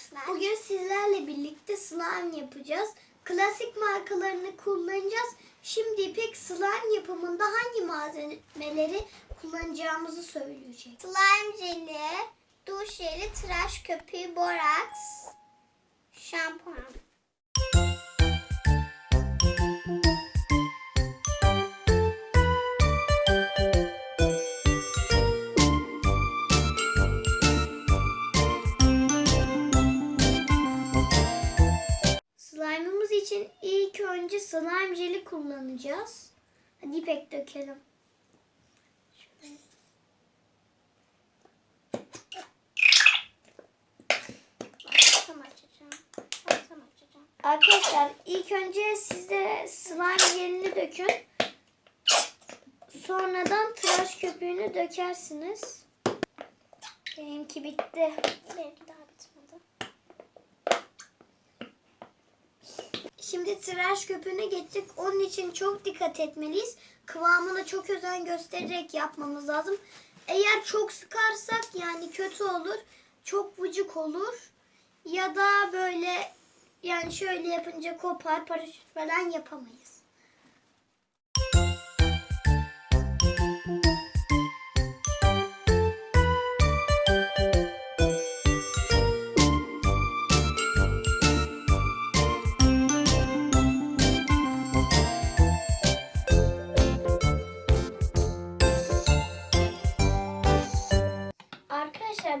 arkadaşlar. Bugün sizlerle birlikte slime yapacağız. Klasik markalarını kullanacağız. Şimdi İpek slime yapımında hangi malzemeleri kullanacağımızı söyleyecek. Slime jeli, duş jeli, tıraş köpüğü, boraks, şampuan. Slime jeli kullanacağız. Hadi İpek dökelim. Şöyle. Arkadaşlar ilk önce siz de slime jelini dökün. Sonradan tıraş köpüğünü dökersiniz. Benimki bitti. Benimki daha Şimdi tıraş köpüğüne geçtik. Onun için çok dikkat etmeliyiz. Kıvamına çok özen göstererek yapmamız lazım. Eğer çok sıkarsak yani kötü olur. Çok vıcık olur. Ya da böyle yani şöyle yapınca kopar, paraşüt falan yapamayız.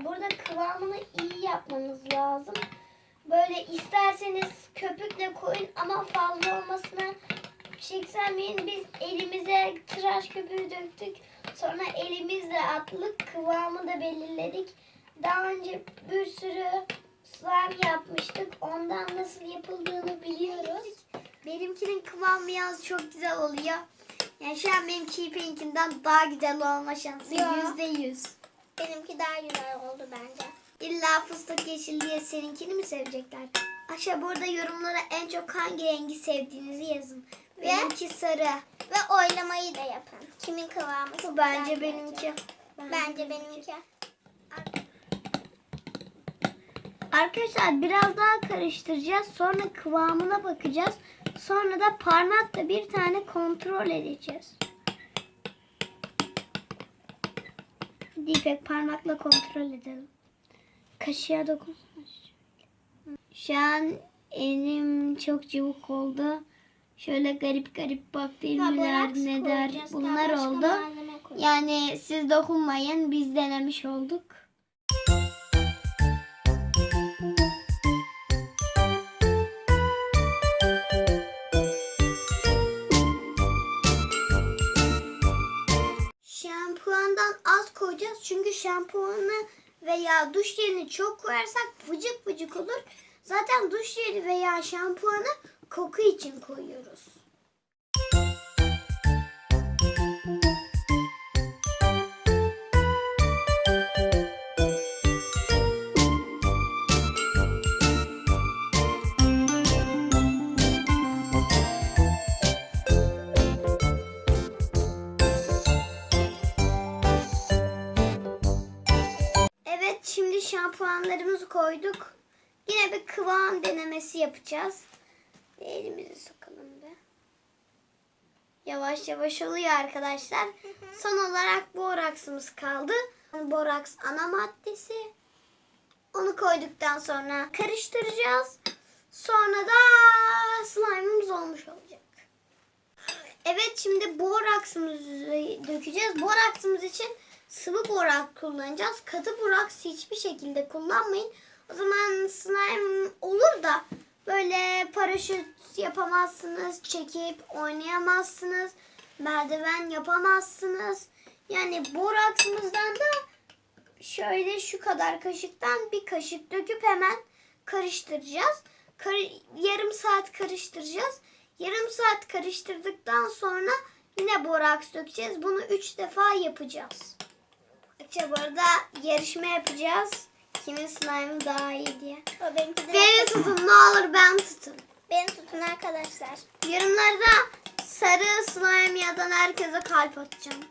Arkadaşlar burada kıvamını iyi yapmanız lazım. Böyle isterseniz köpükle koyun ama fazla olmasına çekselmeyin. Biz elimize tıraş köpüğü döktük. Sonra elimizle atlık kıvamı da belirledik. Daha önce bir sürü slime yapmıştık. Ondan nasıl yapıldığını biliyoruz. Benimkinin kıvamı yalnız çok güzel oluyor. Yani şu an benimki İpek'inkinden daha güzel olma şansı yüzde yüz. Benimki daha güzel oldu bence. İlla fıstık yeşil diye seninkini mi sevecekler? Aşağı burada yorumlara en çok hangi rengi sevdiğinizi yazın. Ve- Benimki sarı. Ve oylamayı da yapın. Kimin kıvamı Bu bence benimki. gelecek. Bence benimki. Arkadaşlar biraz daha karıştıracağız. Sonra kıvamına bakacağız. Sonra da parmakla bir tane kontrol edeceğiz. Dipek parmakla kontrol edelim. Kaşığa dokunsana. Şu an elim çok cıvık oldu. Şöyle garip garip bakteriler ne der bunlar oldu. Yani siz dokunmayın biz denemiş olduk. Şampuandan az koyacağız çünkü şampuanı veya duş jelini çok koyarsak vıcık vıcık olur. Zaten duş jeli veya şampuanı koku için koyuyoruz. Şampuanlarımızı koyduk. Yine bir kıvam denemesi yapacağız. Bir elimizi sokalım be. Yavaş yavaş oluyor arkadaşlar. Son olarak boraksımız kaldı. Boraks ana maddesi. Onu koyduktan sonra karıştıracağız. Sonra da slime'ımız olmuş olacak. Evet şimdi boraksımızı dökeceğiz. Boraksımız için sıvı borak kullanacağız. Katı boraks hiçbir şekilde kullanmayın. O zaman slime olur da böyle paraşüt yapamazsınız, çekip oynayamazsınız, merdiven yapamazsınız. Yani boraksımızdan da şöyle şu kadar kaşıktan bir kaşık döküp hemen karıştıracağız. Kar- yarım saat karıştıracağız. Yarım saat karıştırdıktan sonra yine boraks dökeceğiz. Bunu üç defa yapacağız. Gökçe bu arada yarışma yapacağız. Kimin slime'ı daha iyi diye. O benimki de Beni tutun ne olur ben tutun. Beni tutun arkadaşlar. Yorumlarda sarı slime yazan herkese kalp atacağım.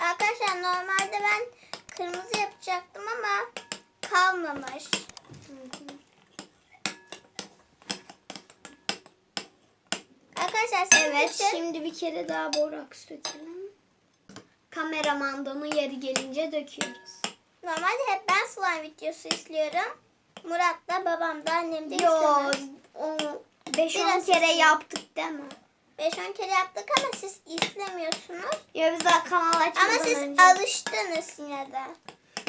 Arkadaşlar normalde ben kırmızı yapacaktım ama kalmamış. Arkadaşlar evet, şimdi bir kere daha boraks dökelim. Kameraman da onu yeri gelince döküyoruz. normalde hep ben slime videosu izliyorum. Murat da babam da annem de Yo istemez. o 5-10 Biraz kere izleyin. yaptık değil mi? 5-10 kere yaptık ama siz izlemiyorsunuz. Ya biz daha kanal açmadan Ama siz önce. alıştınız yine de.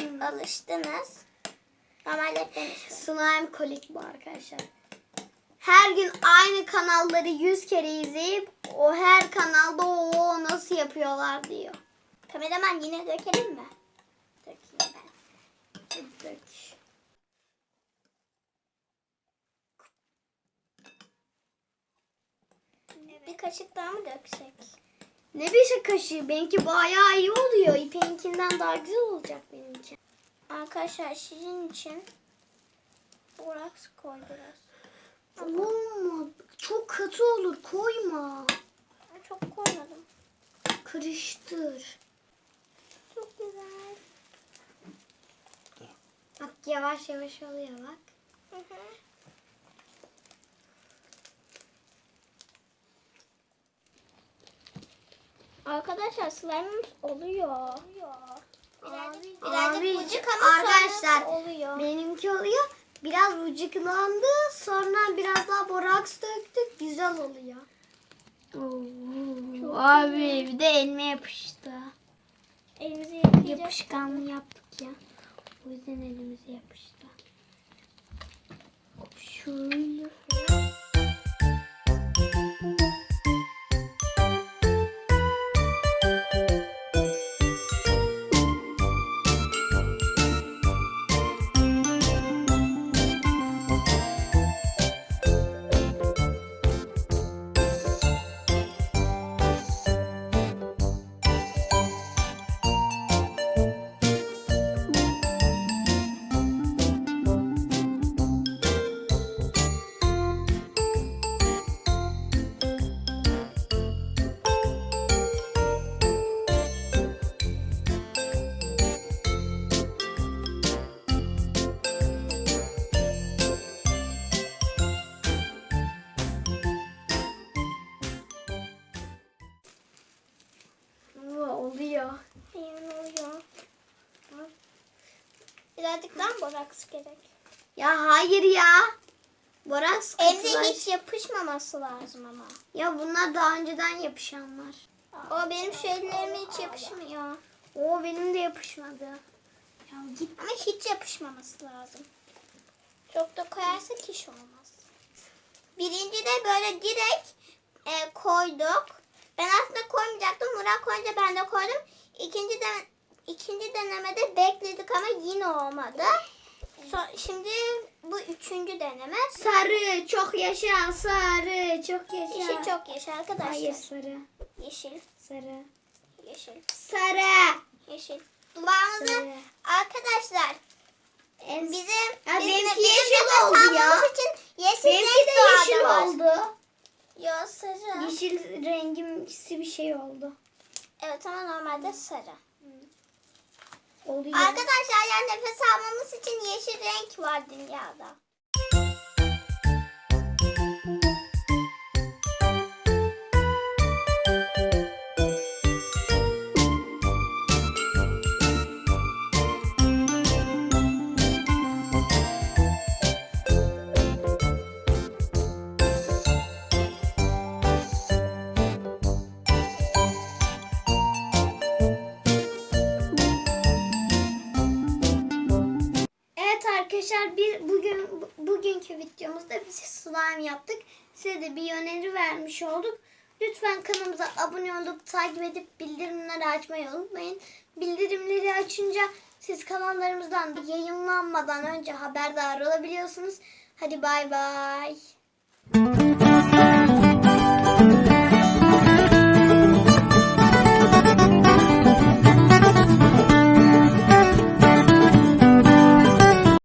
Hı. Alıştınız. Normalde hep ben izliyorum. Slime kolik bu arkadaşlar. Her gün aynı kanalları 100 kere izleyip o her kanalda o nasıl yapıyorlar diyor. Kameraman yine dökelim mi? Dökeyim ben. Dök. Bir kaşık daha mı döksek? Ne bir şey kaşığı? Benimki bayağı iyi oluyor. İpek'inkinden daha güzel olacak benimki. Arkadaşlar sizin için boraks koy biraz. Olma. Çok katı olur. Koyma. Çok koymadım. Karıştır. Çok güzel. Bak yavaş yavaş oluyor bak. Hı hı. Arkadaşlar slime'ımız oluyor. Birazcık, birazcık Abi, ama arkadaşlar, oluyor. Benimki oluyor. Biraz vıcıklandı. Sonra biraz daha boraks döktük. Güzel oluyor. Oo, abi bir de elime yapıştı. Elimizi. Yapışkanlı yaptık ya. O yüzden elimize yapıştı. Şöyle. Boraks gerek. Ya hayır ya. Boraks Evde katılar. hiç yapışmaması lazım ama. Ya bunlar daha önceden yapışanlar. O benim şu ellerime hiç yapışmıyor. O benim de yapışmadı. Ya git. Ama hiç yapışmaması lazım. Çok da koyarsak iş olmaz. Birinci de böyle direkt e, koyduk. Ben aslında koymayacaktım. Murat koyunca ben de koydum. İkinci de ikinci denemede bekledik ama yine olmadı. So- şimdi bu üçüncü deneme. Sarı çok yaşa sarı çok yaşa. Yeşil çok yeşil arkadaşlar. Hayır sarı. Yeşil, Sarı. yeşil, Sarı. yeşil. Duvağımızı Sarı. arkadaşlar En bizim Ya bizim, benimki yeşil oldu ya. için yeşil Benimki renk de yeşil var. oldu. Yo sarı. Yeşil rengimsi bir şey oldu. Evet ama normalde sarı. Oluyor. Arkadaşlar yani nefes almamız için yeşil renk var dünyada. Arkadaşlar bir bugün bu- bugünkü videomuzda biz slime yaptık. Size de bir öneri vermiş olduk. Lütfen kanalımıza abone olup takip edip bildirimleri açmayı unutmayın. Bildirimleri açınca siz kanallarımızdan yayınlanmadan önce haberdar olabiliyorsunuz. Hadi bay bay.